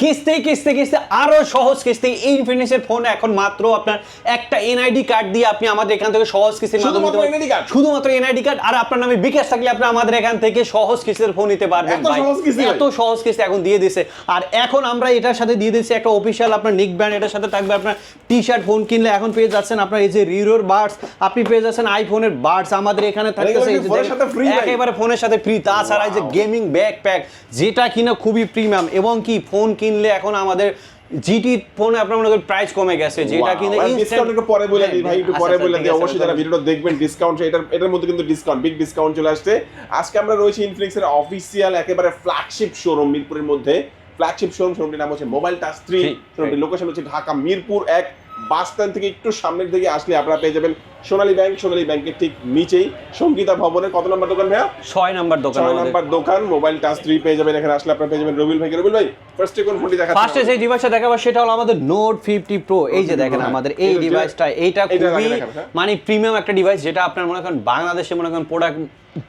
কিস্তি কিস্তি কিস্তি আরও সহজ কিস্তি। ইনফিনিক্সের ফোন এখন মাত্র আপনার একটা এনআইডি কার্ড দিয়ে আপনি আমাদের এখান থেকে সহজ কিস্তির মাধ্যমে শুধুমাত্র নিতে পারবেন। শুধুমাত্র এনআইডি কার্ড আর আপনার নামে বিকাশ থাকলে আপনি আমাদের এখান থেকে সহজ কিস্তির ফোন নিতে পারবেন এত সহজ কিস্তি এখন দিয়ে দিছে। আর এখন আমরা এটার সাথে দিয়ে দিচ্ছি একটা অফিসিয়াল আপনার নিক ব্র্যান্ড এটার সাথে থাকবে আপনার টি শার্ট ফোন কিনলে এখন পেয়ে যাচ্ছেন আপনার এই যে রিরোর বার্ডস আপনি পেয়ে যাচ্ছেন আইফোনের বার্ডস আমাদের এখানে থাকতেছে একেবারে ফোনের সাথে ফ্রি তাছাড়া এই যে গেমিং ব্যাগ প্যাক যেটা কিনা খুবই প্রিমিয়াম এবং কি ফোন কিনলে এখন আমাদের জিটি ফোন আপনার মনে করেন প্রাইস কমে গেছে যেটা কিনে ডিসকাউন্ট একটু পরে বলে দিই ভাই একটু আচ্ছা, পরে বলে দিই। আচ্ছা, অবশ্যই যারা ভিডিওটা দেখবেন ডিসকাউন্ট এটার এটার মধ্যে কিন্তু ডিসকাউন্ট বিগ ডিসকাউন্ট চলে আসছে। আজকে আমরা রয়েছি ইনফিনিক্স এর অফিসিয়াল একেবারে ফ্ল্যাগশিপ শোরুম মিরপুরের মধ্যে। ফ্ল্যাগশিপ শোরুম শোরুমটির নাম হচ্ছে মোবাইল টাচ থ্রি শোরুমটির লোকেশন হচ্ছে ঢাকা মিরপুর এক। বাস স্ট্যান্ড থেকে একটু সামনের দিকে আসলে আপনারা পেয়ে যাবেন সোনালী ব্যাংক। সোনালী ব্যাংকের ঠিক নিচেই সঙ্গীতা ভবনের কত নম্বর দোকান ভাইয়া? ছয় নাম্বার দোকান ছয় নম্বর দোকান। মোবাইল টাচ থ্রি পেয়ে যাবেন। এখানে আসলে আপনারা পেয়ে যাবেন রবিল ভাই রবিল ভাই ফার্স্টে কোন ফোনটি দেখাচ্ছেন? ফার্স্টে যে ডিভাইসটা দেখাবো সেটা হলো আমাদের নোট ফিফটি প্রো এই যে দেখেন আমাদের। এই ডিভাইসটা এইটা খুবই হ্যাঁ। মানে প্রিমিয়াম একটা ডিভাইস যেটা আপনার মনে করেন বাংলাদেশে মনে করেন প্রোডাক্ট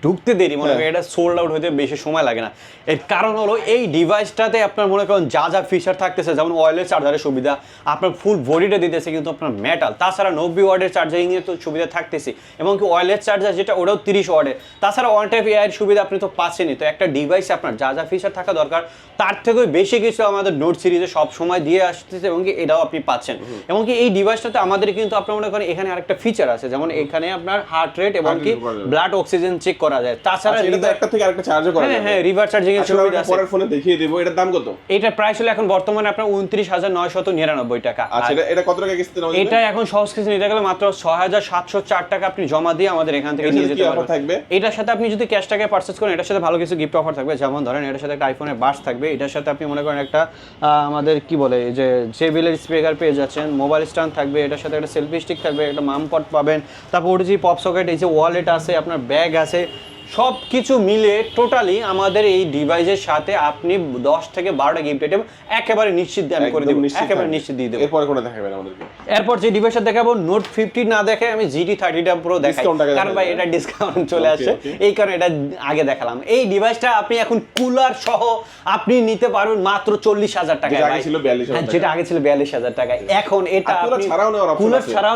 ঢুকতে দেরি মনে করেন হ্যাঁ। এটা সোল্ড আউট হতে বেশি সময় লাগে না। এর কারণ হলো এই ডিভাইসটাতে আপনার মনে করেন যা যা ফিচার থাকতেছে যেমন ওয়ারলেস চার্জারের সুবিধা আপনার ফুল বডিটা দিতেছে কিন্তু আপনার মেটাল তাছাড়া নব্বই ওয়ার্ডের চার্জারিং এর তো সুবিধা থাকতেছে। এবং কি ওয়ারলেস চার্জার যেটা ওটাও তিরিশ ওয়ার্ডের তাছাড়া ওয়ান টাইপ এআইয়ের সুবিধা আপনি তো পাচ্ছেনই। তো একটা ডিভাইসে আপনার যা যা ফিচার থাকা দরকার তার থেকেও বেশি কিছু আমাদের নোট সিরিজে সব সময় দিয়ে আসতেছে এবং কি এটাও আপনি পাচ্ছেন। এবং কি এই ডিভাইসটাতে আমাদের কিন্তু আপনার মনে করেন এখানে আরেকটা ফিচার আছে। যেমন এখানে আপনার হার্ট রেট এবং কি। ব্লাড অক্সিজেন চেক করা যায়। তাছাড়া আচ্ছা, এটা একটা থেকে আরেকটা চার্জও করা হ্যাঁ হ্যাঁ রিভার চার্জিং এর সুবিধা আছে। পরের ফোনে দেখিয়ে দেবো। এটার দাম কত? এটার প্রাইস হলো এখন বর্তমানে আপনার উনত্রিশ হাজার নয়শত নিরানব্বই টাকা। আচ্ছা এটা এটা কত টাকা কিস্তি? এটা এখন সহজ কিছু নিতে গেলে মাত্র ছয় হাজার সাতশো চার টাকা আপনি জমা দিয়ে আমাদের এখান থেকে নিয়ে যেতে পারবেন। থাকবে? এটার সাথে আপনি যদি ক্যাশ টাকায় পার্চেস করেন এটার সাথে ভালো কিছু গিফট অফার থাকবে। যেমন ধরেন এটার সাথে একটা আইফোনের বাস থাকবে। এটার সাথে আপনি মনে করেন একটা আমাদের কি বলে যে জেবিলের স্পিকার পেয়ে যাচ্ছেন মোবাইল স্ট্যান্ড থাকবে। এটার সাথে একটা সেলফি স্টিক থাকবে একটা মাম পট পাবেন। তারপর যে পপ সকেট এই যে ওয়ালেট আছে আপনার ব্যাগ আছে সব কিছু মিলে টোটালি আমাদের এই ডিভাইসের সাথে আপনি দশ থেকে বারোটা গিফট আইটেম একেবারে নিশ্চিত দিয়ে আমি করে দেবো একেবারে নিশ্চিত দিয়ে দেবো। এরপরে কোনটা দেখাবেন আমাদেরকে? এরপর যে ডিভাইসটা দেখাবো নোট ফিফটি না দেখে আমি জিটি থার্টিটা পুরো দেখাই। কারণ ভাই এটা ডিসকাউন্ট চলে আসছে। এই কারণে এটা আগে দেখালাম। এই ডিভাইসটা আপনি এখন কুলার সহ আপনি নিতে পারবেন মাত্র চল্লিশ হাজার টাকায় আগে ছিল 42,000 হ্যাঁ, টাকা। যেটা আগে ছিল বিয়াল্লিশ হাজার টাকা এখন এটা কুলার। ছাড়াও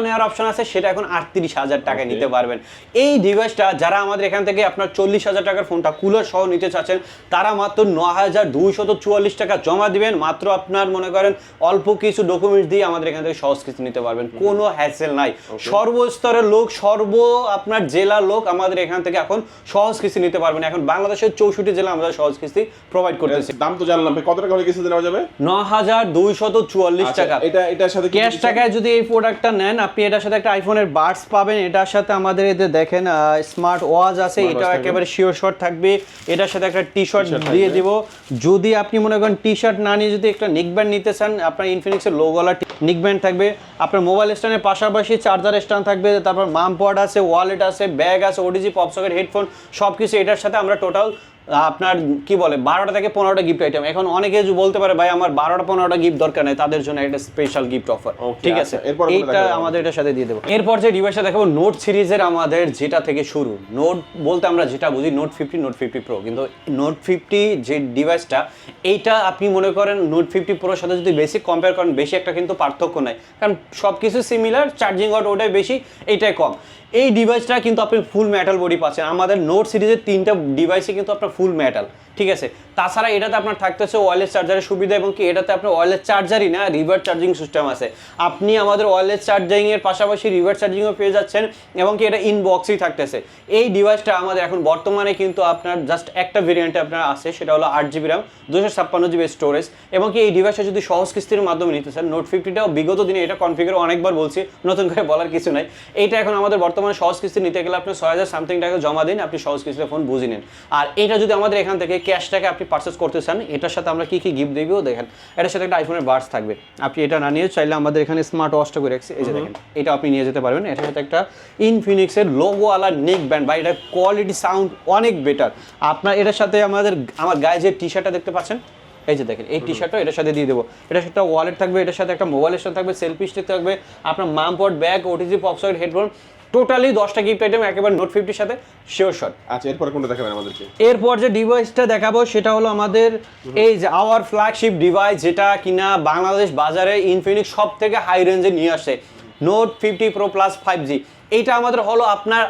নেওয়ার অপশন আছে। সেটা এখন আটত্রিশ হাজার টাকায় নিতে পারবেন। এই ডিভাইসটা যারা আমাদের এখান থেকে আপনার চল্লিশ হাজার টাকার ফোনটা কুলার সহ নিতে চাচ্ছেন তারা মাত্র ন হাজার দুইশত চুয়াল্লিশ টাকা জমা দিবেন। মাত্র আপনার মনে করেন অল্প কিছু ডকুমেন্টস দিয়ে আমাদের এখান থেকে সহজ কিছু নিতে পারবেন। কোনো হ্যাসেল নাই। সর্বস্তরের লোক সর্ব আপনার জেলার লোক আমাদের এখান থেকে এখন সহজ কিস্তি নিতে পারবেন। এখন বাংলাদেশের চৌষট্টি জেলা আমাদের সহজ কিস্তি প্রোভাইড করতেছি দাম তো জানলাম কত টাকা হলে কিস্তি নেওয়া যাবে? ন হাজার দুইশত চুয়াল্লিশ আচ্ছা, টাকা। এটা এটার সাথে ক্যাশ টাকায় যদি এই প্রোডাক্টটা নেন আপনি এটার সাথে একটা আইফোনের বাডস পাবেন। এটার সাথে আমাদের এতে দেখেন স্মার্ট ওয়াচ আছে। থাকবে। একেবারে শিওর শর্ট থাকবে। এটার সাথে একটা টি শার্ট দিয়ে দেবো। যদি আপনি মনে করেন টি শার্ট না নিয়ে যদি একটা নিক ব্যান্ড নিতে চান আপনার ইনফিনিক্সের লোগোলা নিক ব্যান্ড থাকবে। আপনার মোবাইল স্ট্যান্ডের পাশাপাশি চার্জার স্ট্যান্ড থাকবে। তারপর মাম পড আছে ওয়ালেট আছে ব্যাগ আছে ওডিজি পপসকেট হেডফোন সব কিছু এটার সাথে আমরা টোটাল আপনার কি বলে বারোটা থেকে পনেরোটা গিফট আইটেম এখন অনেকে বলতে পারে ভাই আমার বারোটা পনেরোটা গিফট দরকার নেই তাদের জন্য একটা স্পেশাল গিফট অফার ঠিক আচ্ছা, আছে? এইটা আমাদের এটার সাথে দিয়ে দেবো। এরপর যে ডিভাইসটা দেখাবো নোট সিরিজের আমাদের যেটা থেকে শুরু। নোট বলতে আমরা যেটা বুঝি note fifty note fifty pro কিন্তু নোট ফিফটি যে ডিভাইসটা এইটা আপনি মনে করেন নোট ফিফটি প্রোর সাথে যদি বেশি কম্পেয়ার করেন বেশি একটা কিন্তু পার্থক্য নাই। কারণ সব কিছু সিমিলার চার্জিং আউট ওটাই বেশি এইটাই কম। এই ডিভাইসটা কিন্তু আপনি ফুল মেটাল বডি পাচ্ছেন। আমাদের নোট সিরিজের তিনটা ডিভাইসে কিন্তু আপনার ফুল মেটাল ঠিক আছে? তাছাড়া এটাতে আপনার থাকতেছে ওয়ারলেস চার্জারের সুবিধা এবং কি এটাতে আপনার ওয়ারলেস চার্জারই না রিভার চার্জিং সিস্টেম আছে। আপনি আমাদের ওয়ারলেস চার্জিং এর পাশাপাশি রিভার চার্জিংও পেয়ে যাচ্ছেন এবং কি এটা ইনবক্সই থাকতেছে। এই ডিভাইসটা আমাদের এখন বর্তমানে কিন্তু আপনার জাস্ট একটা ভেরিয়েন্টে আপনার আছে, সেটা হলো আট জিবি র্যাম দুশো ছাপ্পান্ন জিবি স্টোরেজ এবং কি এই ডিভাইসটা যদি সহজ কিস্তির মাধ্যমে নিতে চান নোট ফিফটিটাও বিগত দিনে এটা কনফিগার অনেকবার বলছি, নতুন করে বলার কিছু নাই। এইটা এখন আমাদের বর্তমানে সহজ কিস্তি নিতে গেলে আপনি ছয় হাজার সামথিং টাকা জমা দিন আপনি সহজ কিস্তিতে ফোন বুঝে নিন। আর এটা যদি আমাদের এখান থেকে ক্যাশ টাকা আপনি পারচেস করতে চান এটার সাথে আমরা কি কি গিফট দেবো দেখেন। এটার সাথে একটা আইফোনের বার্স থাকবে। আপনি এটা না নিয়ে চাইলে আমাদের এখানে স্মার্ট ওয়াচটা করে রাখছি। এই যে দেখেন এটা আপনি নিয়ে যেতে পারবেন। এটার সাথে একটা ইনফিনিক্সের লোগোওয়ালা নেক ব্যান্ড বা এটা কোয়ালিটি সাউন্ড অনেক বেটার আপনার এটার সাথে আমাদের আমার গায়ে যে টি শার্টটা দেখতে পাচ্ছেন এই যে দেখেন এই টি শার্টও এটার সাথে দিয়ে দেবো। এটার সাথে ওয়ালেট থাকবে এটার সাথে একটা মোবাইল স্ট্যান্ড থাকবে সেলফি স্টিক থাকবে। আপনার মাম পট ব্যাগ ওটিজি পপসয়েড হেডফোন টোটালি দশটা গিফট আইটেম একেবারে নোট ফিফটির সাথে শিওর শট আচ্ছা এরপর কোনটা দেখাবেন আমাদেরকে এরপর যে ডিভাইসটা দেখাবো সেটা হলো আমাদের এই যে আওয়ার ফ্ল্যাগশিপ ডিভাইস যেটা কিনা বাংলাদেশ বাজারে ইনফিনিক্স সব থেকে হাই রেঞ্জে নিয়ে আসে। Note fifty pro plus five G এইটা আমাদের হলো আপনার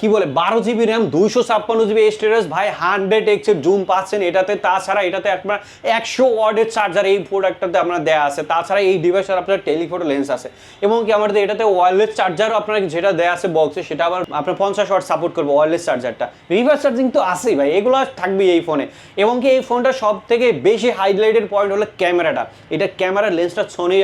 কি বলে, বারো জিবি র্যাম, দুইশো ছাপ্পান্ন জিবি স্টোরেজ ভাই হান্ড্রেড এক্সের জুম পাচ্ছেন এটাতে। তাছাড়া এটাতে আপনার একশো ওয়ার্ডের চার্জার এই প্রোডাক্টটাতে আপনার দেওয়া আছে। তাছাড়া এই ডিভাইসের আপনার টেলিফোটো লেন্স আছে। এবং কি আমাদের এটাতে ওয়্যারলেস চার্জারও আপনার যেটা দেওয়া আছে বক্সে সেটা আবার আপনার পঞ্চাশ ওয়াট সাপোর্ট করবে ওয়্যারলেস চার্জারটা রিভার্স চার্জিং তো আছেই ভাই, এগুলো থাকবেই এই ফোনে এবং কি এই ফোনটা সব থেকে বেশি হাইলাইটেড পয়েন্ট হলো ক্যামেরাটা। এটা ক্যামেরার লেন্সটা সোনি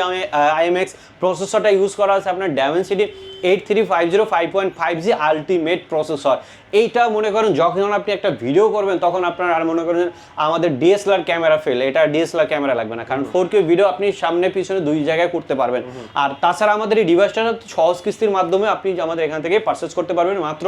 আইএমএক্স প্রসেসরটা ইউজ করা আছে আপনার Dimensity eight three five zero five point five G ultimate processor এইটা মনে করেন যখন আপনি একটা ভিডিও করবেন তখন আপনার আর মনে করেন আমাদের ডিএসএলআর ক্যামেরা ফেল এটা ডিএসএলআর ক্যামেরা লাগবে না। কারণ ফোর কে ভিডিও আপনি সামনে পিছনে দুই জায়গায় করতে পারবেন। আর তাছাড়া আমাদের এই ডিভাইসটা সহজ কিস্তির মাধ্যমে আপনি আমাদের এখান থেকে পারচেস করতে পারবেন। মাত্র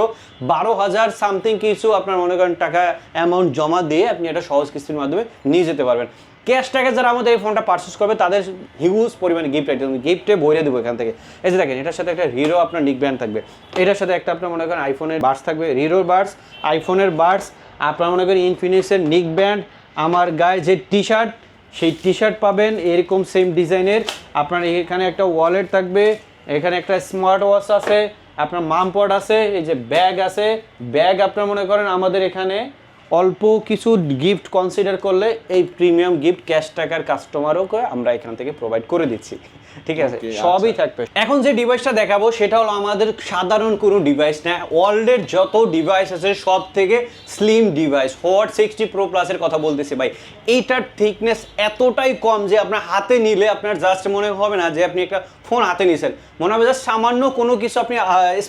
বারো হাজার সামথিং কিছু আপনার মনে করেন টাকা অ্যামাউন্ট জমা দিয়ে আপনি এটা সহজ কিস্তির মাধ্যমে নিয়ে যেতে পারবেন। ক্যাশ টাকা যারা আমাদের এই ফোনটা পারচেস করবে, তাদের হিউজ পরিমাণে গিফট আইটেম গিফটে বইরে দেবো এখান থেকে। এই যে দেখেন, এটার সাথে একটা হিরো আপনার নিক ব্যান্ড থাকবে। এটার সাথে একটা আপনার মনে করেন আইফোনের বার্স থাকবে। হিরোর বার্স আইফোনের বার্স আপনার মনে করেন ইনফিনিক্সের নিক ব্যান্ড আমার গায়ে যে টি শার্ট সেই টি শার্ট পাবেন এরকম সেম ডিজাইনের আপনার এখানে একটা ওয়ালেট থাকবে, এখানে একটা স্মার্ট ওয়াচ আছে, আপনার মাম পড আছে, এই যে ব্যাগ আছে। ব্যাগ আপনার মনে করেন আমাদের এখানে অল্প কিছু গিফট কনসিডার করলে এই প্রিমিয়াম গিফট ক্যাশ টাকার কাস্টমারও আমরা এখান থেকে প্রোভাইড করে দিচ্ছি। ঠিক আছে সবই আচ্ছা। থাকবে। এখন যে ডিভাইসটা দেখাবো সেটা হলো আমাদের সাধারণ কোনো ডিভাইস না। ওয়ার্ল্ডের যত ডিভাইস আছে সব থেকে slim device four sixty pro প্লাসের কথা বলতেছি ভাই। এইটার থিকনেস এতটাই কম যে আপনার হাতে নিলে আপনার জাস্ট মনে হবে না যে আপনি একটা ফোন হাতে নিয়েছেন। মনে হবে জাস্ট সামান্য কোনো কিছু আপনি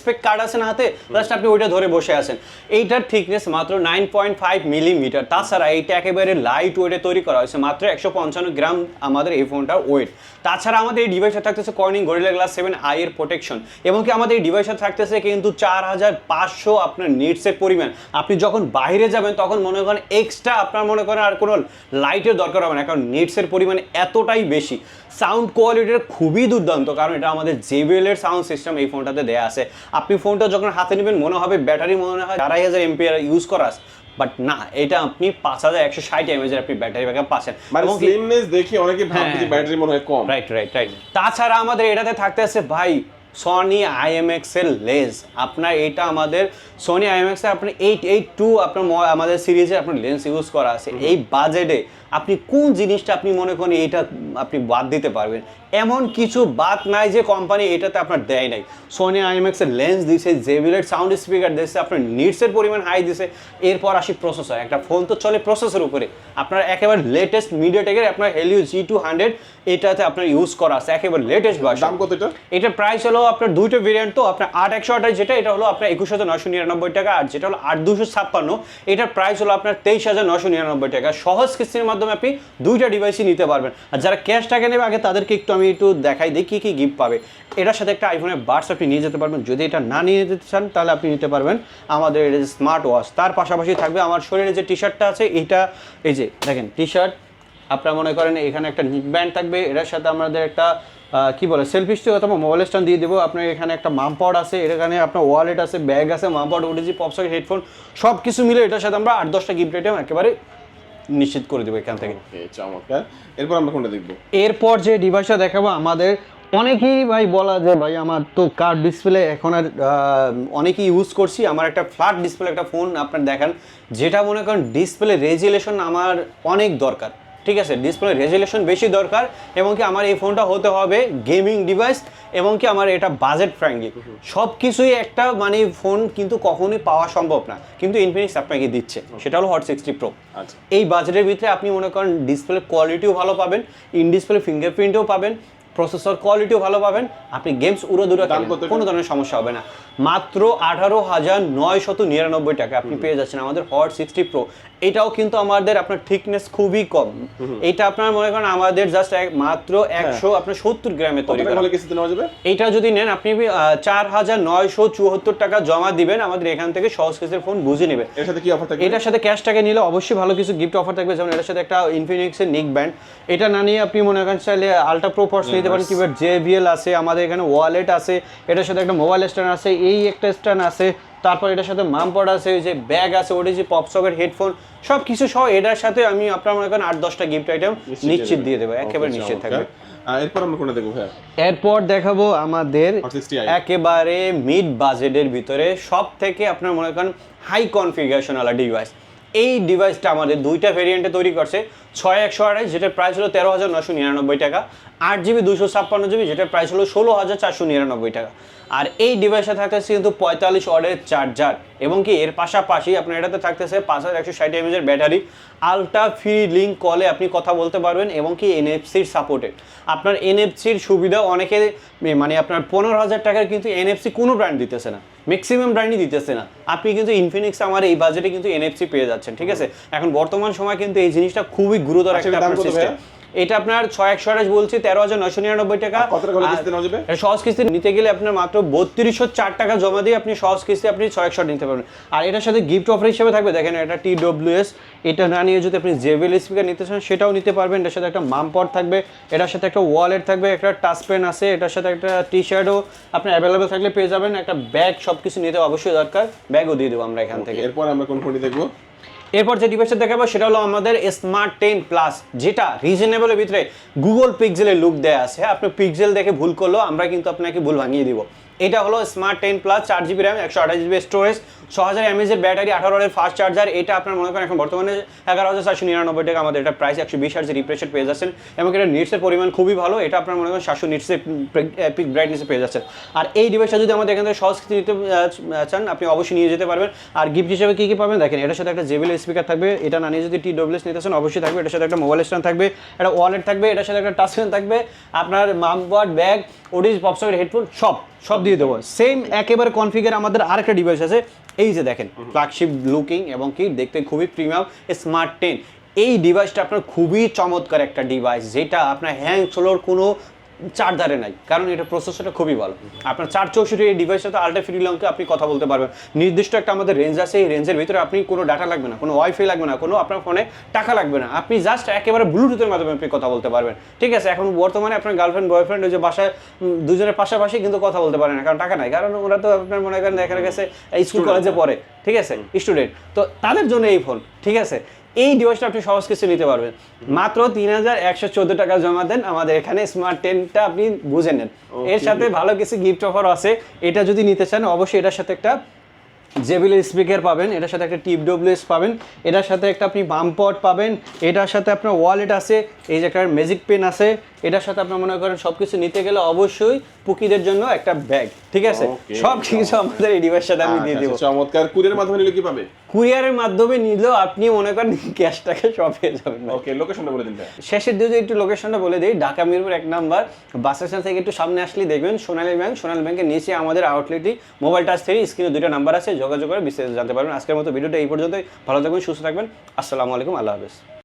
স্পেক কার্ড আছেন হাতে জাস্ট আপনি ওইটা ধরে বসে আছেন। এইটার থিকনেস মাত্র নাইন পয়েন্ট ফাইভ মিলিমিটার তাছাড়া এইটা একেবারে লাইট ওয়েটে তৈরি করা হয়েছে মাত্র একশো পঞ্চান্ন গ্রাম আমাদের এই ফোনটার ওয়েট তাছাড়া আমাদের এই ডিভাইসে থাকতেছে Corning Gorilla glass seven I এর প্রোটেকশন এবং কি আমাদের এই ডিভাইসে থাকতেছে কিন্তু চার হাজার পাঁচশো আপনার নিটসের পরিমাণ। আপনি যখন বাইরে যাবেন তখন মনে করেন এক্সট্রা আপনার মনে করেন আর কোনো লাইটের দরকার হবে না, কারণ নিটসের পরিমাণ এতটাই বেশি। সাউন্ড কোয়ালিটির খুবই দুর্দান্ত, কারণ এটা আমাদের জেবিএল এর সাউন্ড সিস্টেম এই ফোনটাতে দেয়া আছে। আপনি ফোনটা যখন হাতে নেবেন, মনে হবে ব্যাটারি মনে হয় আড়াই হাজার এমপিআর ইউজ করা বাট না এটা আপনি পাঁচ হাজার একশো ষাট এমএজের আপনি ব্যাটারি ব্যাকআপ পাচ্ছেন। মানে এবং স্লিমনেস দেখে অনেকে যে। ব্যাটারি মনে হয় কম। রাইট রাইট রাইট তাছাড়া আমাদের এটাতে থাকতে আছে ভাই সনি আইএমএক্স এর লেন্স আপনার এটা আমাদের সনি আইএমএক্স এর আপনি এইট এইট টু আপনার আমাদের সিরিজে আপনার লেন্স ইউজ করা আছে। এই বাজেটে আপনি কোন জিনিসটা আপনি মনে করেন এটা আপনি বাদ দিতে পারবেন? এমন কিছু বাদ নাই যে কোম্পানি এটাতে আপনার দেয় নাই। সোনি আইএমএক্স এর লেন্স দিছে জেবিলের সাউন্ড স্পিকার দিছে আপনার নিটসের পরিমাণ হাই দিছে। এরপর আসি প্রসেসর একটা ফোন তো চলে প্রসেসর উপরে। আপনার একেবারে লেটেস্ট মিডিয়াটেকের আপনার হেলিও জি টু হান্ড্রেড এটাতে আপনার ইউজ করা আছে। একেবারে লেটেস্ট ভার্সন দাম কত এটা? এটার প্রাইস হলো আপনার দুইটা ভেরিয়েন্ট তো, আপনার আট একশো আঠাশ যেটা, এটা হলো আপনার একুশ হাজার নশো নিরানব্বই টাকা, আর যেটা হলো আট দুশো ছাপ্পান্ন, এটার প্রাইস হলো আপনার তেইশ হাজার নশো নিরানব্বই টাকা। সহজ কিস্তির মাধ্যমে আপনি দুইটা ডিভাইসই নিতে পারবেন। আর যারা ক্যাশ টাকা নেবে, আগে তাদেরকে একটু আমি একটু দেখাই দিই, কী কী গিফট পাবে। এটার সাথে একটা আইফোনের বার্স আপনি নিয়ে যেতে পারবেন। যদি এটা না নিয়ে যেতে চান, তাহলে আপনি নিতে পারবেন আমাদের স্মার্ট ওয়াচ তার পাশাপাশি থাকবে আমার শরীরে যে টি শার্টটা আছে এইটা এই যে দেখেন টি শার্ট আপনারা মনে করেন এখানে একটা নিক ব্যান্ড থাকবে। এটার সাথে আমাদের একটা কি বলে সেলফি স্টিক অথবা মোবাইল স্ট্যান্ড দিয়ে দেবো। আপনার এখানে একটা মামপড আছে এখানে আপনার ওয়ালেট আছে ব্যাগ আছে মামপড ওটিজি পপসকেট হেডফোন সব কিছু মিলে এটার সাথে আমরা আট দশটা গিফট আইটেম একেবারে নিশ্চিত করে দেবো এখান থেকে। চমৎকার। এরপর আমরা কোনটা দেখব? এরপর যে ডিভাইসটা দেখাবো আমাদের অনেকেই ভাই বলা যে ভাই আমার তো কার ডিসপ্লে এখন আর অনেকেই ইউজ করছি। আমার একটা ফ্ল্যাট ডিসপ্লে একটা ফোন আপনার দেখান। যেটা মনে করেন ডিসপ্লে রেজুলেশন আমার অনেক দরকার। ঠিক আছে ডিসপ্লে রেজুলেশন বেশি দরকার এবং কি আমার এই ফোনটা হতে হবে গেমিং ডিভাইস এবং কি আমার এটা বাজেট ফ্রেন্ডলি সব কিছুই একটা মানে ফোন কিন্তু কখনোই পাওয়া সম্ভব না। কিন্তু ইনফিনিক্স আপনাকে দিচ্ছে সেটা হলো হট সিক্সটি প্রো এই বাজেটের ভিতরে আপনি মনে করেন ডিসপ্লে কোয়ালিটিও ভালো পাবেন ইন ডিসপ্লে ফিঙ্গারপ্রিন্টও পাবেন প্রসেসর কোয়ালিটিও ভালো পাবেন আপনি গেমস উড়ো দূরে দাম কোনো ধরনের সমস্যা হবে না। মাত্র আঠারো হাজার নয় শত নিরানব্বই টাকা আপনি পেয়ে যাচ্ছেন আমাদের হট সিক্সটি প্রো এটাও কিন্তু আমাদের আপনার থিকনেস খুবই কম। এটা আপনার মনে করেন আমাদের জাস্ট মাত্র একশো আপনার সত্তর গ্রামে তৈরি যাবে? এইটা যদি নেন আপনি চার হাজার নয়শো চুয়াত্তর টাকা জমা দিবেন আমাদের এখান থেকে সহজ কিস্তির ফোন বুঝে নেবে। এর সাথে কি অফার থাকবে? এটার সাথে ক্যাশ টাকা নিলে অবশ্যই ভালো কিছু গিফট অফার থাকবে যেমন এটার সাথে একটা ইনফিনিক্সের নিক ব্যান্ড এটা না নিয়ে আপনি মনে করেন চাইলে আলট্রা প্রো পার্স নিতে পারেন কিংবা জেবিএল আছে আমাদের এখানে ওয়ালেট আছে এটার সাথে একটা মোবাইল স্ট্যান্ড আছে এই একটা স্ট্যান্ড আছে। তারপর এটার সাথে মামপড আছে ওই যে ব্যাগ আছে ওটা যে পপ সকেট হেডফোন সব কিছু সহ এটার সাথে আমি আপনার মনে করেন আট দশটা গিফট আইটেম নিশ্চিত দিয়ে দেবো একেবারে নিশ্চিত থাকবে। এরপর আমরা কোনটা দেখব ভাইয়া? এরপর দেখাবো আমাদের একেবারে মিড বাজেটের ভিতরে সব থেকে আপনার মনে করেন হাই কনফিগারেশন ডিভাইস এই ডিভাইসটা আমাদের দুইটা ভেরিয়েন্টে তৈরি করছে। ছয় একশো আড়াই যেটার প্রাইস হলো তেরো হাজার নশো নিরানব্বই টাকা। আট জিবি দুশো ছাপ্পান্ন জিবি, যেটার প্রাইস হলো ষোলো হাজার চারশো নিরানব্বই টাকা। আর এই ডিভাইসে থাকতেছে কিন্তু পঁয়তাল্লিশ ওয়ার্ডের চার্জার এবং কি এর পাশাপাশি আপনার এটাতে থাকতেছে পাঁচ হাজার একশো ষাট এমএজের ব্যাটারি আলট্রা ফ্রি লিঙ্ক কলে আপনি কথা বলতে পারবেন এবং কি এনএফসির সাপোর্টেড আপনার এনএফসির সুবিধা অনেকে মানে আপনার পনেরো হাজার টাকার কিন্তু এনএফসি কোনো ব্র্যান্ড দিতেছে না। ম্যাক্সিমাম ব্র্যান্ডই দিতেছে না। আপনি কিন্তু ইনফিনিক্স আমার এই বাজেটে কিন্তু এনএফসি পেয়ে যাচ্ছেন, ঠিক আছে? এখন বর্তমান সময় কিন্তু এই জিনিসটা খুবই গুরুতর আচ্ছা, একটা সিস্টেম এটা আপনার ছয় একশো আঠাশ বলছি তেরো হাজার নয়শো নিরানব্বই টাকা। সহজ কিস্তি নিতে গেলে আপনার মাত্র বত্রিশশো চার টাকা জমা দিয়ে আপনি সহজ কিস্তি আপনি ছয় একশো নিতে পারবেন। আর এটার সাথে গিফট অফার হিসেবে থাকবে দেখেন এটা টি ডব্লিউএস এটা না নিয়ে যদি আপনি জেবিএল স্পিকার নিতে চান সেটাও নিতে পারবেন। এটার সাথে একটা মামপড থাকবে এটার সাথে একটা ওয়ালেট থাকবে একটা টাচ পেন আছে এটার সাথে একটা টি শার্টও আপনার অ্যাভেলেবেল থাকলে পেয়ে যাবেন। একটা ব্যাগ সব কিছু নিতে অবশ্যই দরকার। ব্যাগও দিয়ে দেবো আমরা এখান থেকে। এরপর আমরা কোন ফোনটি দেখব? এরপর যে ডিভাইসটা দেখাবো, সেটা হলো আমাদের স্মার্ট টেন প্লাস যেটা রিজনেবলের ভিতরে গুগল পিক্সেলের লুক দেয়া আছে। আপনি পিক্সেল দেখে ভুল করল আমরা কিন্তু আপনাকে ভুল ভাঙিয়ে দিব। এটা হলো স্মার্ট টেন প্লাস চার জিবি র্যাম একশো আঠাশ জিবি স্টোরেজ ছ হাজার এমএজের ব্যাটারি আঠারো হাজার ফাস্ট চার্জার এটা আপনার মনে করেন এখন বর্তমানে এগারো হাজার চারশো নিরানব্বই টাকা আমাদের এটা প্রাইস একশো বিশ হাজার রিপ্রেশন পেয়ে যাচ্ছেন। এবং এটা নিটসের পরিমাণ খুবই ভালো, এটা আপনার মনে করেন সাতশো নিটসে পিক ব্রাইটনেসে পেয়ে যাচ্ছেন। আর এই ডিভাইসটা যদি আমাদের এখান থেকে সহজ নিতে চান, আপনি অবশ্যই নিয়ে যেতে পারবেন। আর গিফট হিসেবে কী কী পাবেন? দেখেন, এটার সাথে একটা জেবিএল স্পিকার থাকবে, এটা না নিয়ে যদি টি ডব্লিউএস নিতে চান, অবশ্যই থাকবে। এটার সাথে একটা মোবাইল স্ট্যান্ড থাকবে, একটা ওয়ালেট থাকবে, এটার সাথে একটা টাচ থাকবে, আপনার মামবার্ড ব্যাগ ওডিজ পপসকেট হেডফোন সব সব দিয়ে দেবো। সেম একেবারে কনফিগার আমাদের আরেকটা ডিভাইস আছে। এই যে দেখেন ফ্ল্যাগশিপ লুকিং এবং কি দেখতে খুবই প্রিমিয়াম স্মার্ট টেন এই ডিভাইসটা আপনার খুবই চমৎকার একটা ডিভাইস যেটা আপনার হ্যাং সোলোর কোনো চার্জারে নাই কারণ এটা প্রসেসরটা খুবই ভালো। আপনার চার চৌষট্টি এই ডিভাইসের সাথে আল্ট্রা ফ্রি লঙ্কে আপনি কথা বলতে পারবেন। নির্দিষ্ট একটা আমাদের রেঞ্জ আছে এই রেঞ্জের ভিতরে আপনি কোনো ডাটা লাগবে না কোনো ওয়াইফাই লাগবে না কোনো আপনার ফোনে টাকা লাগবে না। আপনি জাস্ট একেবারে ব্লুটুথের মাধ্যমে আপনি কথা বলতে পারবেন। ঠিক আছে এখন বর্তমানে আপনার গার্লফ্রেন্ড বয়ফ্রেন্ড ওই যে বাসায় দুজনের পাশাপাশি কিন্তু কথা বলতে পারে না কারণ টাকা নাই। কারণ ওরা তো আপনার মনে করেন দেখা গেছে স্কুল কলেজে পড়ে ঠিক আছে স্টুডেন্ট তো তাদের জন্য এই ফোন ঠিক আছে? এই ডিভাইসটা আপনি সহজ কিছু নিতে পারবেন। মাত্র তিন হাজার একশো চোদ্দ টাকা জমা দেন আমাদের এখানে স্মার্ট টেনটা আপনি বুঝে নেন। এর সাথে ভালো কিছু গিফট অফার আছে। এটা যদি নিতে চান অবশ্যই এটার সাথে একটা জেবিলের স্পিকার পাবেন এটার সাথে একটা টিপ ডব্লিউএস পাবেন এটার সাথে একটা আপনি বামপট পাবেন এটার সাথে আপনার ওয়ালেট আছে এই যে একটা ম্যাজিক পেন আছে এটার সাথে আপনার মনে করেন সব কিছু নিতে গেলে অবশ্যই পুকিদের জন্য একটা ব্যাগ ঠিক আছে? সব কিছু আমাদের এই ডিভাইসের সাথে আমি দিয়ে আচ্ছা, দেবো। আচ্ছা, চমৎকার। কুরিয়ার মাধ্যমে নিলে কি পাবে? কুরিয়ারের মাধ্যমে নিলেও আপনি মনে করেন ক্যাশ টাকা সব পেয়ে যাবেন ওকে লোকেশনটা বলে দিন। শেষের দিকে একটু লোকেশনটা বলে দিই ঢাকা মিরপুর এক নাম্বার। বাস স্টেশন থেকে একটু সামনে আসলে দেখবেন সোনালী ব্যাংক সোনালী ব্যাংকের নিচে আমাদের আউটলেটই মোবাইল টাচ থ্রি স্ক্রিনে দুটো নাম্বার আছে যোগাযোগ করে বিস্তারিত জানতে পারবেন। আজকের মতো ভিডিওটা এই পর্যন্তই। ভালো থাকবেন সুস্থ থাকবেন। আসসালামু আলাইকুম আল্লাহ হাফেজ।